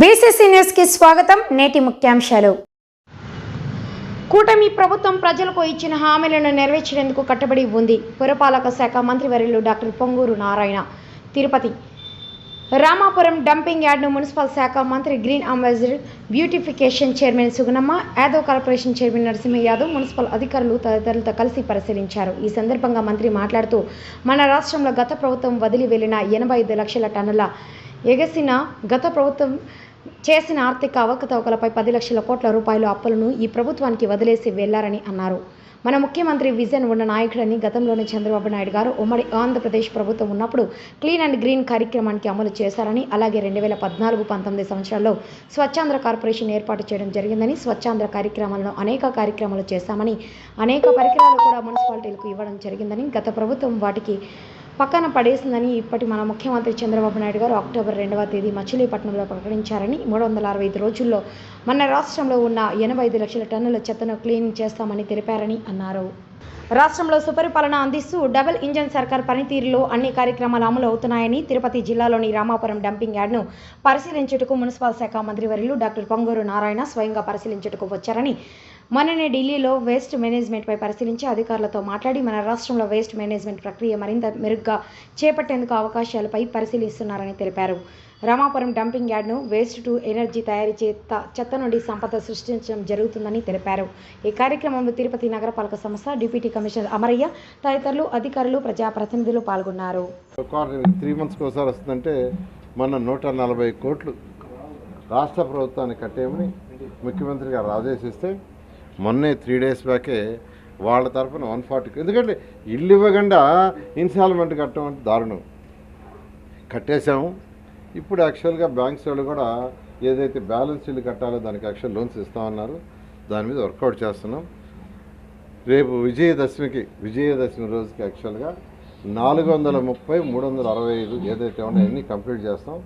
BCC న్యూస్కి స్వాగతం. నేటి ముఖ్యాంశాలు. కూటమి ప్రభుత్వం ప్రజలకు ఇచ్చిన హామీలను నెరవేర్చేందుకు కట్టుబడి ఉంది. పురపాలక శాఖ మంత్రివర్యులు డాక్టర్ పొంగూరు నారాయణ. తిరుపతి. రామాపురం డంపింగ్ యార్డ్ను మున్సిపల్ శాఖ మంత్రి green ambassador beautification chairman Sugunamma Yadav corporation chairman Narasimha Yadav municipal అధికారులు తదితరులతో కలిసి పరిశీలించారు. ఈ సందర్భంగా మంత్రి మాట్లాడుతూ మన రాష్ట్రంలో గత ప్రభుత్వం వదిలి వెళ్ళిన ఎనభై ఐదు లక్షల టన్నుల ఎగసిన గత ప్రభుత్వం చేసిన ఆర్థిక అవకతవకలపై పది లక్షల కోట్ల రూపాయల అప్పులను ఈ ప్రభుత్వానికి వదిలేసి వెళ్ళారని అన్నారు. మన ముఖ్యమంత్రి విజన్ ఉన్న నాయకుడని గతంలోనే చంద్రబాబు నాయుడు గారు ఉమ్మడి ఆంధ్రప్రదేశ్ ప్రభుత్వం ఉన్నప్పుడు క్లీన్ అండ్ గ్రీన్ కార్యక్రమానికి అమలు చేశారని అలాగే రెండు వేల పద్నాలుగు పంతొమ్మిది సంవత్సరాల్లో స్వచ్ఛాంధ్ర కార్పొరేషన్ ఏర్పాటు చేయడం జరిగిందని స్వచ్ఛాంధ్ర కార్యక్రమాలను అనేక కార్యక్రమాలు చేశామని అనేక పరికరాలు కూడా మున్సిపాలిటీలకు ఇవ్వడం జరిగిందని గత ప్రభుత్వం వాటికి పక్కన పడేసిందని ఇప్పటి మన ముఖ్యమంత్రి చంద్రబాబు నాయుడు గారు అక్టోబర్ రెండవ తేదీ మచిలీపట్నంలో ప్రకటించారని మూడు వందల అరవై ఐదు రోజుల్లో మన రాష్ట్రంలో ఉన్న ఎనభై ఐదు లక్షల టన్నుల చెత్తను క్లీన్ చేస్తామని తెలిపారని అన్నారు. రాష్ట్రంలో సుపరిపాలన అందిస్తూ డబుల్ ఇంజన్ సర్కార్ పనితీరులో అన్ని కార్యక్రమాలు అమలు అవుతున్నాయని తిరుపతి జిల్లాలోని రామాపురం డంపింగ్ యార్డ్ను పరిశీలించుటకు మున్సిపల్ శాఖ మంత్రివర్యులు డాక్టర్ పొంగూరు నారాయణ స్వయంగా పరిశీలించుటకు వచ్చారని మననే ఢిల్లీలో వేస్ట్ మేనేజ్మెంట్పై పరిశీలించి అధికారులతో మాట్లాడి మన రాష్ట్రంలో వేస్ట్ మేనేజ్మెంట్ ప్రక్రియ మరింత మెరుగ్గా చేపట్టేందుకు అవకాశాలపై పరిశీలిస్తున్నారని తెలిపారు. రామాపురం డంపింగ్ యార్డ్ను వేస్ట్ టు ఎనర్జీ తయారీ చేత చెత్త నుండి సంపద సృష్టించడం జరుగుతుందని తెలిపారు. ఈ కార్యక్రమంలో తిరుపతి నగరపాలక సంస్థ డిప్యూటీ కమిషనర్ అమరయ్య తదితరులు అధికారులు ప్రజాప్రతినిధులు పాల్గొన్నారు. త్రీ మంత్స్కి ఒకసారి వస్తుందంటే మన నూట నలభై కోట్లు రాష్ట్ర ప్రభుత్వాన్ని కట్టేయమని ముఖ్యమంత్రి గారు ఆదేశిస్తే మొన్నే త్రీ డేస్ బ్యాకే వాళ్ళ తరఫున వన్ ఫార్టీ ఎందుకంటే ఇల్లు ఇవ్వకుండా ఇన్స్టాల్మెంట్ కట్టడం అంటే దారుణం. కట్టేశాము. ఇప్పుడు యాక్చువల్గా బ్యాంక్స్ వాళ్ళు కూడా ఏదైతే బ్యాలెన్స్ ఇల్లు కట్టాలో దానికి యాక్చువల్ లోన్స్ ఇస్తామన్నారు. దాని మీద వర్కౌట్ చేస్తున్నాం. రేపు విజయదశమికి విజయదశమి రోజుకి యాక్చువల్గా నాలుగు వందల ముప్పై మూడు వందల అరవై ఐదు ఏదైతే ఉన్నాయో అన్నీ కంప్లీట్ చేస్తాం.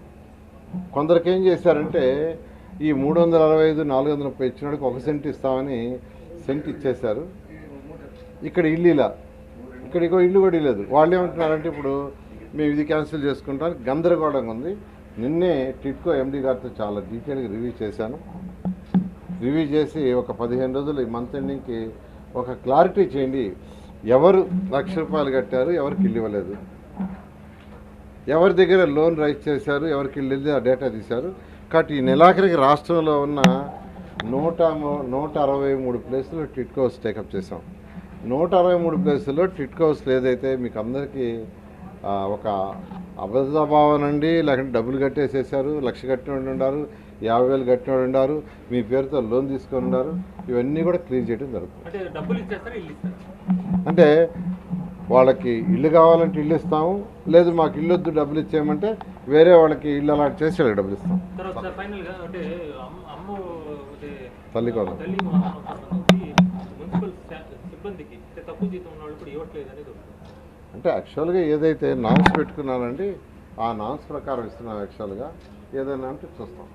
కొందరికి ఏం చేశారంటే ఈ మూడు వందల అరవై ఐదు నాలుగు వందల ముప్పై ఇచ్చినోడికి ఒక సెంట్ ఇస్తామని సెంట్ ఇచ్చేశారు. ఇక్కడ ఇల్లు ఇలా ఇక్కడ ఇంకో ఇల్లు కూడా ఇవ్వలేదు వాళ్ళు ఏమంటున్నారంటే ఇప్పుడు మేము ఇది క్యాన్సిల్ చేసుకుంటాం. గందరగోళంగా ఉంది. నిన్నే టిట్కో ఎండి గారితో చాలా డీటెయిల్గా రివ్యూ చేశాను. రివ్యూ చేసి ఒక పదిహేను రోజులు ఈ మంత్ ఎండింగ్కి ఒక క్లారిటీ చేయండి. ఎవరు లక్ష రూపాయలు కట్టారు ఎవరికి ఇల్లు ఇవ్వలేదు. ఎవరి దగ్గర లోన్ రైజ్ చేశారు ఎవరికి ఇల్లు ఇల్లు ఆ డేటా తీశారు. కాబట్టి ఈ నెలాఖరికి రాష్ట్రంలో ఉన్న నూట నూట అరవై మూడు ప్లేసులు టిట్కో హౌస్ టేకప్ చేసాం నూట అరవై మూడు ప్లేసుల్లో హౌస్లు ఏదైతే మీకు అందరికీ ఒక అబద్ధ భావన అండి లేకుంటే డబ్బులు కట్టేసేసారు లక్ష కట్టిన వాళ్ళు ఉన్నారు యాభై వేలు కట్టిన వాళ్ళు ఉన్నారు మీ పేరుతో లోన్ తీసుకొని ఉన్నారు ఇవన్నీ కూడా క్లియర్ చేయడం జరుగుతుంది. అంటే వాళ్ళకి ఇల్లు కావాలంటే ఇల్లు ఇస్తాము లేదు మాకు ఇల్లు వద్దు డబ్బులు ఇచ్చేయమంటే వేరే వాళ్ళకి ఇల్లు అలాంటి చేసి వాళ్ళకి డబ్బులు ఇస్తాం. తల్లి అంటే యాక్చువల్గా ఏదైతే నామ్స్ పెట్టుకున్నానండి ఆ నామ్స్ ప్రకారం ఇస్తున్నాం యాక్చువల్గా ఏదైనా అంటే చూస్తాం.